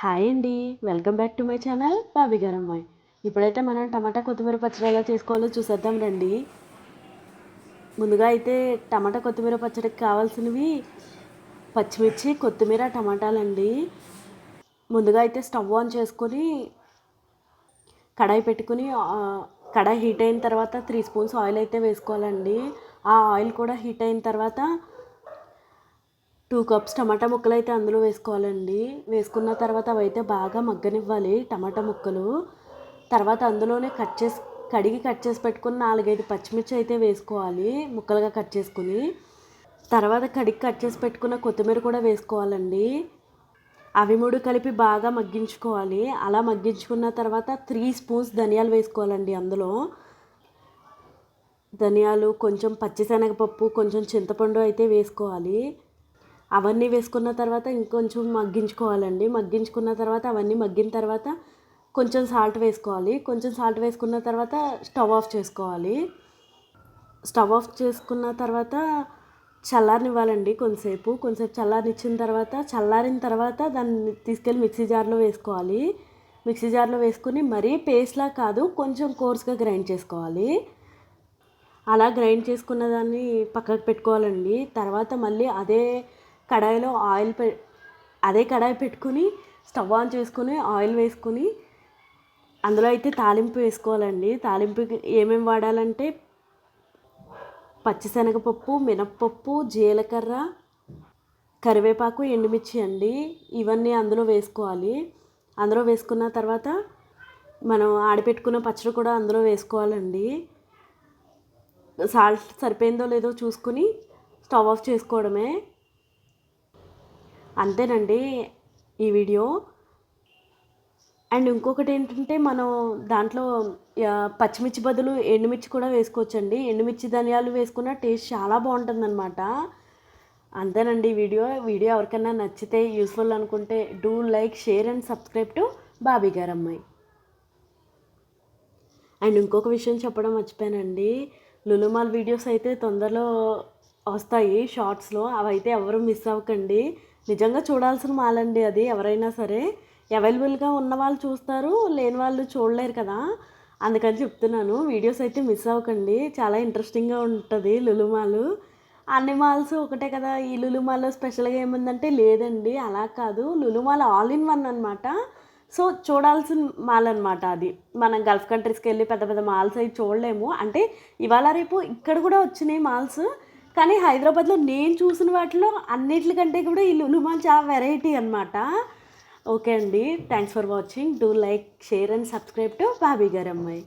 Hi అండి. Welcome back to my channel Bobby garu అమ్మాయి ఇప్పుడైతే మనం టమాటా కొత్తిమీర పచ్చడి ఎలా చేసుకోవాలో చూసేద్దాం రండి. ముందుగా అయితే టమాటా కొత్తిమీర పచ్చడికి కావాల్సినవి పచ్చిమిర్చి కొత్తిమీర టమాటాలండి. ముందుగా అయితే స్టవ్ ఆన్ చేసుకొని కడాయి పెట్టుకుని కడాయి హీట్ అయిన తర్వాత త్రీ స్పూన్స్ ఆయిల్ అయితే వేసుకోవాలండి. ఆ ఆయిల్ కూడా హీట్ అయిన తర్వాత టూ కప్స్ టమాటా ముక్కలు అయితే అందులో వేసుకోవాలండి. వేసుకున్న తర్వాత అవి అయితే బాగా మగ్గనివ్వాలి టమాటా ముక్కలు. తర్వాత అందులోనే కట్ చేసి కడిగి కట్ చేసి పెట్టుకుని నాలుగైదు పచ్చిమిర్చి అయితే వేసుకోవాలి ముక్కలుగా కట్ చేసుకుని. తర్వాత కడిగి కట్ చేసి పెట్టుకున్న కొత్తిమీర కూడా వేసుకోవాలండి. అవి మూడు కలిపి బాగా మగ్గించుకోవాలి. అలా మగ్గించుకున్న తర్వాత త్రీ స్పూన్స్ ధనియాలు వేసుకోవాలండి అందులో. ధనియాలు కొంచెం పచ్చిశనగపప్పు కొంచెం చింతపండు అయితే వేసుకోవాలి. అవన్నీ వేసుకున్న తర్వాత ఇంకొంచెం మగ్గించుకోవాలండి. మగ్గించుకున్న తర్వాత అవన్నీ మగ్గిన తర్వాత కొంచెం సాల్ట్ వేసుకోవాలి. కొంచెం సాల్ట్ వేసుకున్న తర్వాత స్టవ్ ఆఫ్ చేసుకోవాలి. స్టవ్ ఆఫ్ చేసుకున్న తర్వాత చల్లారనివ్వాలండి కొంతసేపు. కొంతసేపు చల్లారనిచ్చిన తర్వాత చల్లారిన తర్వాత దాన్ని తీసుకెళ్ళి మిక్సీ జార్లో వేసుకోవాలి. మిక్సీ జార్లో వేసుకుని మరీ పేస్ట్లా కాదు కొంచెం కోర్స్గా గ్రైండ్ చేసుకోవాలి. అలా గ్రైండ్ చేసుకున్న దాన్ని పక్కకు పెట్టుకోవాలండి. తర్వాత మళ్ళీ అదే కడాయిలో ఆయిల్ పె అదే కడాయి పెట్టుకుని స్టవ్ ఆన్ చేసుకుని ఆయిల్ వేసుకుని అందులో అయితే తాలింపు వేసుకోవాలండి. తాలింపుకి ఏమేమి వాడాలంటే పచ్చిశనగపప్పు మినప్పప్పు జీలకర్ర కరివేపాకు ఎండుమిర్చి అండి. ఇవన్నీ అందులో వేసుకోవాలి. అందులో వేసుకున్న తర్వాత మనం ఆడిపెట్టుకున్న పచ్చడి కూడా అందులో వేసుకోవాలండి. సాల్ట్ సరిపోయిందో లేదో చూసుకుని స్టవ్ ఆఫ్ చేసుకోవడమే. అంతేనండి ఈ వీడియో. అండ్ ఇంకొకటి ఏంటంటే మనం దాంట్లో పచ్చిమిర్చి బదులు ఎండుమిర్చి కూడా వేసుకోవచ్చండి. ఎండుమిర్చి ధనియాలు వేసుకున్న టేస్ట్ చాలా బాగుంటుందన్నమాట. అంతేనండి వీడియో. వీడియో ఎవరికైనా నచ్చితే యూస్ఫుల్ అనుకుంటే do like share and subscribe to Bobby garu అమ్మాయి. అండ్ ఇంకొక విషయం చెప్పడం మర్చిపోయానండి. లులుమాల్ వీడియోస్ అయితే తొందరలో వస్తాయి షార్ట్స్లో. అవైతే ఎవరు మిస్ అవ్వకండి. నిజంగా చూడాల్సిన మాలండి అది. ఎవరైనా సరే అవైలబుల్గా ఉన్న వాళ్ళు చూస్తారు లేని వాళ్ళు చూడలేరు కదా. అందుకని చెప్తున్నాను వీడియోస్ అయితే మిస్ అవ్వకండి. చాలా ఇంట్రెస్టింగ్గా ఉంటుంది లులుమాలు. అన్ని మాల్స్ ఒకటే కదా ఈ లులుమాల్లో స్పెషల్గా ఏముందంటే లేదండి అలా కాదు. Lulu mall all in one అనమాట సో చూడాల్సిన మాల్ అనమాట అది. మనం గల్ఫ్ కంట్రీస్కి వెళ్ళి పెద్ద పెద్ద మాల్స్ అవి చూడలేము. అంటే ఇవాళ రేపు ఇక్కడ కూడా వచ్చినాయి మాల్స్. కానీ హైదరాబాద్లో నేను చూసిన వాటిలో అన్నిటికంటే కూడా ఈ లులుమాల్ చాలా వెరైటీ అనమాట ఓకే అండి. Thanks for watching do like share and subscribe to Bobby garu అమ్మాయి